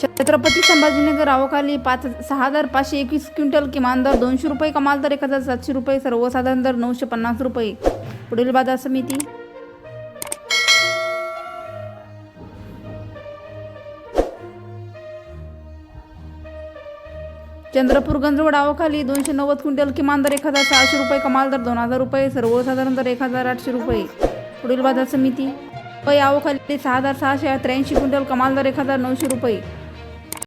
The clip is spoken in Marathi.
छत्रपती संभाजीनगर आवकाली पाच सहा हजार पाचशे एकवीस क्विंटल किमान दर दोनशे रुपये कमाल दर एक हजार सातशे रुपये सर्वसाधारण दर नऊशे पन्नास रुपये. पुढील बाजार समिती. चंद्रपूर गंजवड आवखाली दोनशे नव्वद क्विंटल किमान दर एक हजार सहाशे रुपये कमाल दर दोन हजार रुपये सर्वसाधारण दर एक हजार आठशे रुपये. पुढील बाजार समिती. पै आवखाली सहा हजार सहाशे त्र्याऐंशी क्विंटल कमाल दर एक हजार नऊशे रुपये.